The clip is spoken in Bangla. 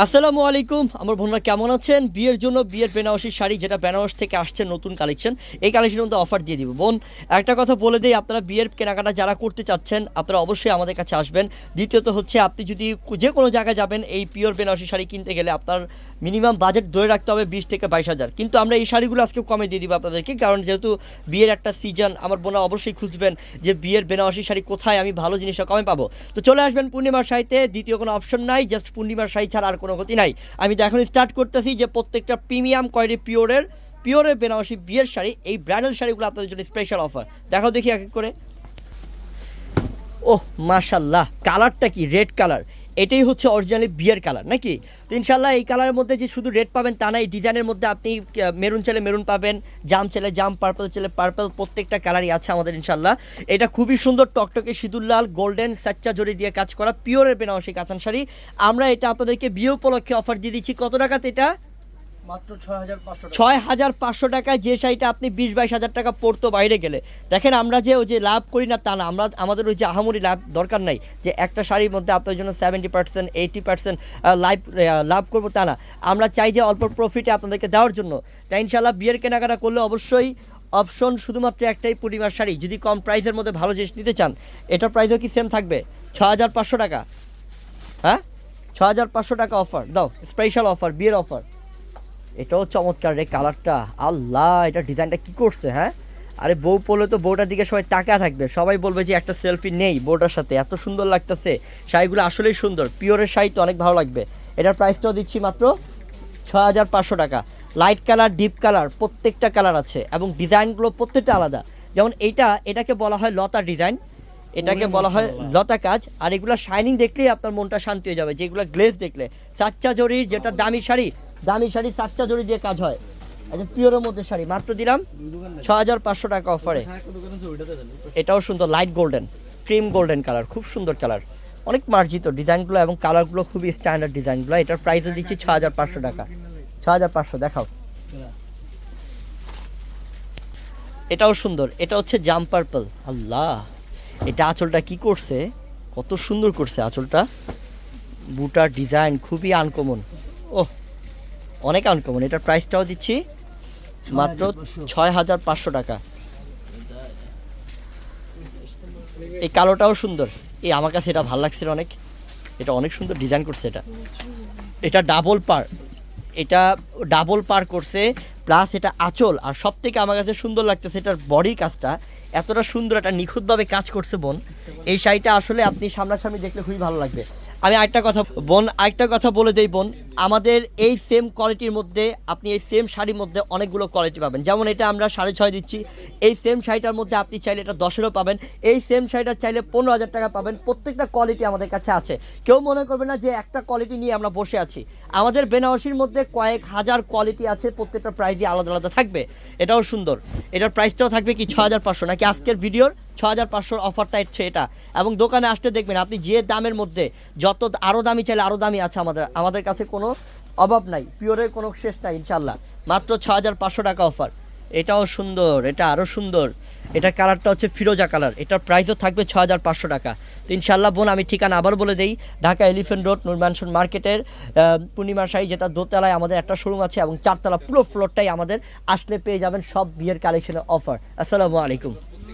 আসসালামু আলাইকুম। আমার বোনরা কেমন আছেন? বিয়ের জন্য বিয়ের বেনারসির শাড়ি যেটা বেনারস থেকে আসছে নতুন কালেকশন এই কালেকশনের মধ্যে অফার দিয়ে দিব। বোন, একটা কথা বলে দিই, আপনারা বিয়ের কেনাকাটা যারা করতে চাচ্ছেন, আপনারা অবশ্যই আমাদের কাছে আসবেন। দ্বিতীয়ত হচ্ছে, আপনি যদি যে কোনো জায়গায় যাবেন, এই পিওর বেনারসি শাড়ি কিনতে গেলে আপনার মিনিমাম বাজেট ধরে রাখতে হবে বিশ থেকে বাইশ হাজার। কিন্তু আমরা এই শাড়িগুলো আজকে কমে দিয়ে দিব আপনাদেরকে, কারণ যেহেতু বিয়ের একটা সিজন আমার বোনা অবশ্যই খুঁজবেন যে বিয়ের বেনারসি শাড়ি কোথায় আমি ভালো জিনিসটা কমে পাবো। তো চলে আসবেন পূর্ণিমার শাড়িতে, দ্বিতীয় কোনো অপশন নাই জাস্ট পূর্ণিমার শাড়ি ছাড়া আর কোনো ক্ষতি নাই। আমি তো এখন স্টার্ট করতেছি যে প্রত্যেকটা প্রিমিয়াম কোয়ালিটি পিওরের পিওরের বেনারসি বিয়ের শাড়ি, এই ব্রাইডাল শাড়িগুলো আপনাদের জন্য স্পেশাল অফার দেখাও দেখি এক এক করে। ওহ, মাশাল্লাহ কালারটা কি রেড কালার এটাই হচ্ছে অরিজিনালি বিয়ের কালার নাকি? তো ইনশাল্লাহ এই কালারের মধ্যে যে শুধু রেড পাবেন তা না, এই ডিজাইনের মধ্যে আপনি মেরুন চাইলে মেরুন পাবেন, জাম চাইলে জাম পার্পল চাইলে পার্পল প্রত্যেকটা কালারই আছে আমাদের ইনশাল্লাহ এটা খুবই সুন্দর টকটকে সিঁদুর লাল গোল্ডেন সাচ্চা জড়ি দিয়ে কাজ করা পিওরের বেনারসি কাতান শাড়ি। আমরা এটা আপনাদেরকে বিয়ে উপলক্ষে অফার দিয়ে দিচ্ছি। কত টাকাতে এটা? ছয় হাজার পাঁচশো টাকায় যে শাড়িটা আপনি বিশ বাইশ হাজার টাকা পড়তো বাইরে গেলে, দেখেন আমরা যে ওই যে লাভ করি না তা না, আমরা আমাদের ওই যে আহামরি লাভ দরকার নাই, যে একটা শাড়ির মধ্যে আপনার জন্য seventy percent eighty percent live লাভ করব তা না। আমরা চাই যে অল্প প্রফিটে আপনাদেরকে দেওয়ার জন্য। তাই ইনশাল্লাহ বিয়ের কেনাকাটা করলে অবশ্যই অপশন শুধুমাত্র একটাই পূর্ণিমার শাড়ি। যদি কম প্রাইসের মধ্যে ভালো জিনিস নিতে চান, এটার প্রাইসও কি সেম থাকবে? ছ হাজার পাঁচশো টাকা। হ্যাঁ? ছ হাজার পাঁচশো টাকা অফার দাও স্পেশাল অফার বিয়ের অফার এটাও চমৎকার রে কালারটা। আল্লাহ, এটা ডিজাইনটা কি করছে হ্যাঁ? আরে বউ পড়লে তো বউটার দিকে সবাই তাকা থাকবে। সবাই বলবে যে একটা সেলফি নেই বউটার সাথে, এত সুন্দর লাগতেছে। শাড়িগুলো আসলেই সুন্দর, পিওরের শাড়ি তো অনেক ভালো লাগবে। এটার প্রাইসটাও দিচ্ছি মাত্র ছ হাজার পাঁচশো টাকা। লাইট কালার ডিপ কালার প্রত্যেকটা কালার আছে এবং ডিজাইনগুলো প্রত্যেকটা আলাদা। যেমন এইটা, এটাকে বলা হয় লতা ডিজাইন এটাকে বলা হয় লতা কাজ। আর এগুলো শাইনিং দেখলেই আপনার মনটা শান্তি হয়ে যাবে। যেগুলো গ্লেজ দেখলে। সাচ্চা জরির যেটা দামি শাড়ি দামি শাড়ি সাচ্চা জরি দিয়ে কাজ হয়। একদম পিওরের মধ্যে শাড়ি। মাত্র দিলাম ছ হাজার পাঁচশো টাকা অফারে এটাও সুন্দর light golden cream golden colour খুব সুন্দর কালার অনেক মার্জিত ডিজাইনগুলো এবং কালারগুলো খুবই স্ট্যান্ডার্ড ডিজাইনগুলো। এটার প্রাইসও দিচ্ছি ছ হাজার পাঁচশো টাকা। ছ হাজার পাঁচশো দেখাও। এটাও সুন্দর। এটা হচ্ছে জাম পার্পল আল্লাহ! এটা আঁচলটা কি করছে? কত সুন্দর করছে আঁচলটা। বুটার ডিজাইন খুবই আনকমন। ওহ, অনেক আনকমন। এটার প্রাইসটাও দিচ্ছি মাত্র ছয় হাজার পাঁচশো টাকা। এই কালোটাও সুন্দর। এই আমার কাছে এটা ভালো লাগছিল অনেক। এটা অনেক সুন্দর ডিজাইন করছে এটা। এটা ডাবল পার। এটা ডাবল পার করছে প্লাস এটা আচল। আর সব থেকে আমার কাছে সুন্দর লাগতেছে এটার বডির কাজটা। এতটা সুন্দর একটা নিখুঁতভাবে কাজ করছে বোন। এই শাড়িটা আসলে আপনি সামনাসামনি দেখলে খুবই ভালো লাগবে। আমি আরেকটা কথা, বোন, আরেকটা কথা বলে দেই বোন। আমাদের এই সেম কোয়ালিটির মধ্যে আপনি এই সেম শাড়ির মধ্যে অনেকগুলো কোয়ালিটি পাবেন। যেমন এটা আমরা সাড়ে ছয় দিচ্ছি। এই সেম শাড়িটার মধ্যে আপনি চাইলে এটা দশেরও পাবেন। এই সেম শাড়িটা চাইলে পনেরো হাজার টাকা পাবেন। প্রত্যেকটা কোয়ালিটি আমাদের কাছে আছে। কেউ মনে করবে না যে একটা কোয়ালিটি নিয়ে আমরা বসে আছি। আমাদের বেনারসির মধ্যে কয়েক হাজার কোয়ালিটি আছে, প্রত্যেকটা প্রাইজই আলাদা আলাদা থাকবে। এটাও সুন্দর। এটার প্রাইসটাও থাকবে কি ছ হাজার পাঁচশো? নাকি আজকের ভিডিওর ছ হাজার পাঁচশোর অফারটা হচ্ছে এটা। এবং দোকানে আসতে দেখবেন, আপনি যে দামের মধ্যে যত আরও দামি চাইলে আরও দামি আছে আমাদের আমাদের কাছে কোনো অভাব নাই পিওরের কোনো শেষ নাই ইনশাল্লাহ মাত্র ছ হাজার পাঁচশো টাকা অফার এটাও সুন্দর, এটা আরও সুন্দর। এটা কালারটা হচ্ছে ফিরোজা কালার এটার প্রাইসও থাকবে ছ হাজার পাঁচশো টাকা। তো ইনশাল্লাহ বোন, আমি ঠিকানা আবার বলে দিই, ঢাকা এলিফেন্ট রোড নুরমানসন মার্কেটের পূর্ণিমা শাড়ি যেটা দোতলায় আমাদের একটা শোরুম আছে এবং চারতলা পুরো ফ্লোরটাই আমাদের আসলে পেয়ে যাবেন সব বিয়ের কালেকশনের অফার আসসালামু আলাইকুম।